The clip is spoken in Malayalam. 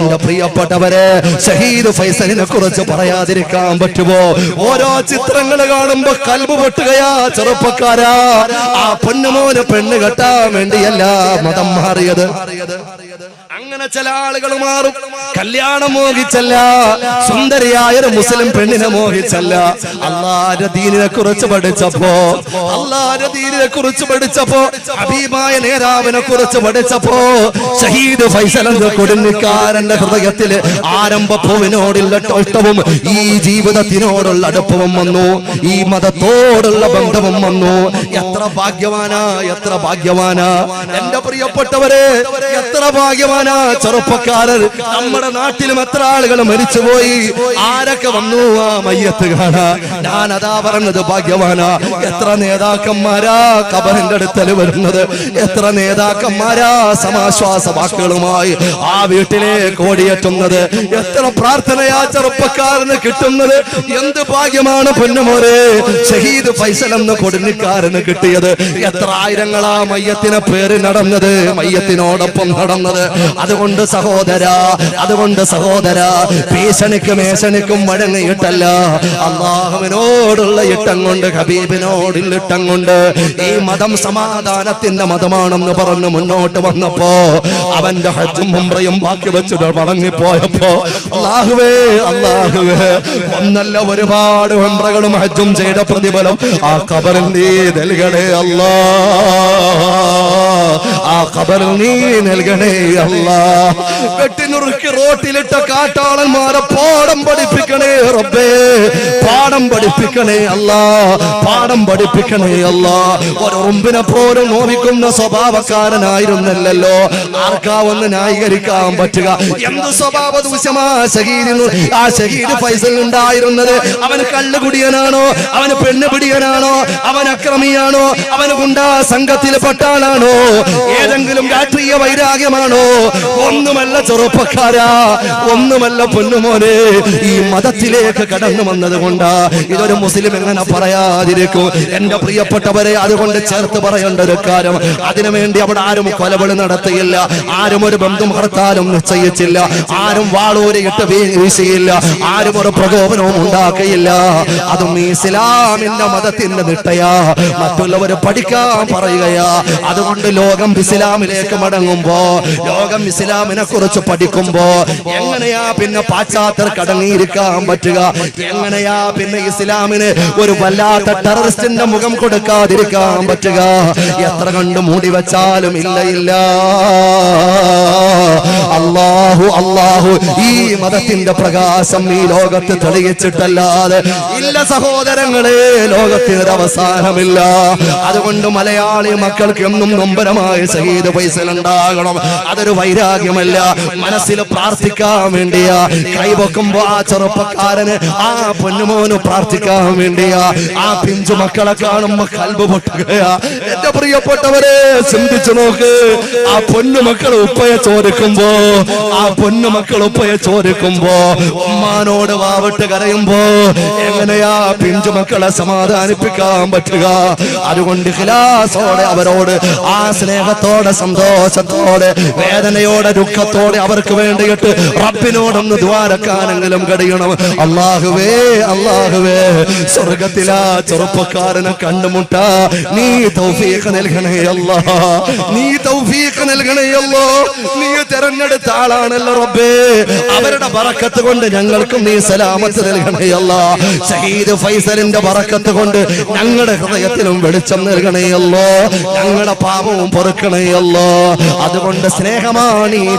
എന്റെ പ്രിയപ്പെട്ടവരെ ഷഹീദ് ഫൈസലിനെ കുറിച്ച് പറയാതിരിക്കാൻ പറ്റുമോ? ഓരോ ചിത്രങ്ങൾ കാണുമ്പോ കൽബ് പൊട്ടുകയാ ചെറുപ്പക്കാരാ. ആ പൊന്നുമോന് പെണ്ണ് കെട്ടാൻ വേണ്ടിയല്ല മതം മാറിയത്. അങ്ങനെ ചില ആളുകൾ മാറും. കല്യാണം മോഹിച്ചല്ല സുന്ദരിയായ ഒരു മുസ്ലിം പെണ്ണിനെ മോഹിച്ചല്ല. അള്ളാന്റെ ദീനിനെ കുറിച്ച് പഠിച്ചപ്പോ അള്ളാന്റെ ദീനിനെ കുറിച്ച് പഠിച്ചപ്പോ ഹബീബായ നേതാവിനെ കുറിച്ച് പഠിച്ചപ്പോ ഷഹീദ് ഫൈസൽ എന്ന കൊടുന്നിക്കാരന്റെ ഹൃദയത്തിൽ ആരംഭ പൂവിനോടുള്ള ഇഷ്ടവും ഈ ജീവിതത്തിനോടുള്ള അടുപ്പവും വന്നു. ഈ മതത്തോടുള്ള ബന്ധവും വന്നു. എത്ര ഭാഗ്യവാനാ എത്ര ഭാഗ്യവാനാ. എന്റെ പ്രിയപ്പെട്ടവരെ. എത്ര ഭാഗ്യവാനാ. ചെറുപ്പക്കാരൻ? നമ്മുടെ നാട്ടിലും എത്ര ആളുകൾ മരിച്ചുപോയി? ആരൊക്കെ വന്നു ആ മയ്യത്ത് കാണാ? ഞാൻ അതാ പറഞ്ഞത് ഭാഗ്യവാനാ. എത്ര നേതാക്കന്മാരാ കബറിന്റെ അടുത്തൽ വരുന്നത്? എത്ര നേതാക്കന്മാരാ സമാശ്വാസ വാക്കുകളുമായി ആ വീട്ടിലേക്ക് ഓടിയെത്തുന്നത്? എത്ര പ്രാർത്ഥനയാ ചെറുപ്പക്കാരന് കിട്ടുന്നത്? എന്ത് ഭാഗ്യമാണ് പൊന്നുമോരെ? ഷഹീദ് ഫൈസൽ എന്ന കൊടുന്നിക്കാരന് കിട്ടിയത്. എത്ര ആയിരങ്ങളാ മയ്യത്തിനെ പേര് നടന്നത്? മയ്യത്തിനോടൊപ്പം നടന്നത്. അതുകൊണ്ട് സഹോദര അതുകൊണ്ട് സഹോദര ഭീഷണിക്കും മേശണിക്കും വഴങ്ങിയിട്ടല്ല അള്ളാഹുവിനോടുള്ള ഇട്ടം കൊണ്ട് ഹബീബിനോടുള്ള ഇട്ടം കൊണ്ട് ഈ മതം സമാധാനത്തിന്റെ മതമാണെന്ന് പറഞ്ഞ് മുന്നോട്ട് വന്നപ്പോ അവന്റെ ഹജ്ജും മുമ്പ്രയും ബാക്കി വെച്ചിട്ട് മടങ്ങിപ്പോയപ്പോ അള്ളാഹുവേ അള്ളാഹുവേ ഒന്നല്ല ഒരുപാട് ഉംറകളും ഹജ്ജും ചെയ്ത പ്രതിഫലം ആ കബറിൽ നീ നൽകണേ അല്ലാ. ആ കബറിൽ നീ നൽകണേ അല്ലാ. വെട്ടിനുറുക്കി റോട്ടിലിട്ട കാട്ടാളന്മാരെ പാഠം പഠിപ്പിക്കണേ റബ്ബേ. പാഠം പഠിപ്പിക്കണേ അല്ല. പാഠം പഠിപ്പിക്കണേ അല്ല. ഒരു ഉറുമ്പിനെ പോലും നോവിക്കുന്ന സ്വഭാവക്കാരനായിരുന്നല്ലോ ആർക്കാ ഒന്ന് ന്യായീകരിക്കാൻ പറ്റുക? എന്ത് സ്വഭാവ ദൂഷ്യമാ ഷഹീദിന് ആ ഷഹീദ് ഫൈസൽ ഉണ്ടായിരുന്നത് അവന് കള്ളുകുടിയനാണോ? അവന് പെണ്ണ് പിടിയനാണോ? അവൻ അക്രമിയാണോ? അവന് ഗുണ്ടാ സംഘത്തിൽ പെട്ടാലാണോ ഏതെങ്കിലും രാഷ്ട്രീയ വൈരാഗ്യമാണോ? ഒന്നുമല്ല ചെറുപ്പക്കാരാ ഒന്നുമല്ല പൊന്നുമോനെ. ഈ മതത്തിലേക്ക് കടന്നു വന്നത് കൊണ്ടാ. ഇതൊരു മുസ്ലിം എങ്ങനെ പറയാതിരിക്കും? എന്റെ പ്രിയപ്പെട്ടവരെ അതുകൊണ്ട് ചേർത്ത് പറയേണ്ട ഒരു കാര്യം. അതിനുവേണ്ടി അവിടെ ആരും കൊലവിളി നടത്തിയില്ല. ആരും ഒരു ബന്ധം ഹർത്താലും നിശ്ചയിച്ചില്ല. ആരും വാളൂരിയിട്ട് വീശിയില്ല. ആരും ഒരു പ്രകോപനവും ഉണ്ടാക്കിയില്ല. അതും ഇസ്ലാമിന്റെ മതത്തിന്റെ നിട്ടയാ. മറ്റുള്ളവർ പഠിക്കാൻ പറയുകയാ. അതുകൊണ്ട് ലോകം ഇസ്ലാമിലേക്ക് മടങ്ങുമ്പോ ലോകം ഇസ്ലാമിനെ കുറിച്ച് പഠിക്കുമ്പോ എങ്ങനെയാ പിന്നെ പാശ്ചാത്യർ കടങ്ങിയിരിക്കാൻ പറ്റുക? എങ്ങനെയാ പിന്നെ ഇസ്ലാമിന് ഒരു വല്ലാത്ത ടെററിസ്റ്റിന്റെ മുഖം കൊടുക്കാതിരിക്കാൻ പറ്റുക? എത്ര കണ്ട് മൂടി വെച്ചാലും ഇല്ല ഇല്ല. അള്ളാഹു അള്ളാഹു ഈ മതത്തിന്റെ പ്രകാശം ഈ ലോകത്ത് തെളിയിച്ചിട്ടല്ലാതെ ഇല്ല സഹോദരങ്ങളെ ലോകത്തിന് അവസാനമില്ല. അതുകൊണ്ട് മലയാളി മക്കൾക്ക് എന്നും നൊമ്പരമായ ഷഹീദ് പൈസ ഉണ്ടാകണം. അതൊരു വൈരാഗ്യമല്ല മനസ്സിൽ പ്രാർത്ഥിക്കാൻ വേണ്ടിയാ. കൈവെക്കുമ്പോ ആ ചെറുപ്പക്കാരന് ആ പൊന്നുമോന് പ്രാർത്ഥിക്കാൻ വേണ്ടിയാ. ആ പിഞ്ചു മക്കളെ കാണുമ്പോ കൽബ് പൊട്ടുകയാ. എന്റെ പ്രിയപ്പെട്ടവരെ ചിന്തിച്ചു നോക്ക്. ആ പൊന്നു മക്കൾ ഉപ്പയെ ചോദിക്കുമ്പോ ആ പൊന്നു മക്കൾ ഉപ്പയെ ചോദിക്കുമ്പോ ഉമ്മാനോട് വാവിട്ട് കരയുമ്പോ എങ്ങനെയാ? പിഞ്ചു മക്കളെ സമാധാനിപ്പിക്കാൻ പറ്റുക. അതുകൊണ്ട് ഖിലാസോടെ അവരോട് ആ സ്നേഹത്തോടെ സന്തോഷത്തോടെ വേദനയോടെ ദുഃഖത്തോടെ അവർക്ക് വേണ്ടിയിട്ട് റബ്ബിനോടൊന്ന് ദ്വാരക്കാനെങ്കിലും കഴിയണം അള്ളാഹുവേ അള്ളാഹുവേ സ്വർഗത്തിലാ ചെറുപ്പക്കാരനെ കണ്ടുമുട്ട. നീ തൗഫീഖ് നൽകണേ അല്ലാ നീ തൗഫീഖ് നൽകണേ അല്ലോ നീ തെരഞ്ഞെടുത്ത ആളാണല്ലോ റബ്ബേ. അവരുടെ ബറക്കത്ത് കൊണ്ട് ഞങ്ങൾക്കും നീ സലാമത്ത് നൽകണേ അല്ലാ. ഷഹീദ് ഫൈസലിന്റെ ബറക്കത്ത് കൊണ്ട് ഞങ്ങളുടെ ഹൃദയത്തിലും വെളിച്ചം നൽകണേ അല്ലോ. ഞങ്ങളുടെ പാപവും പൊറുക്കണേ അല്ലോ. അതുകൊണ്ട് സ്നേഹമാണ് ഈ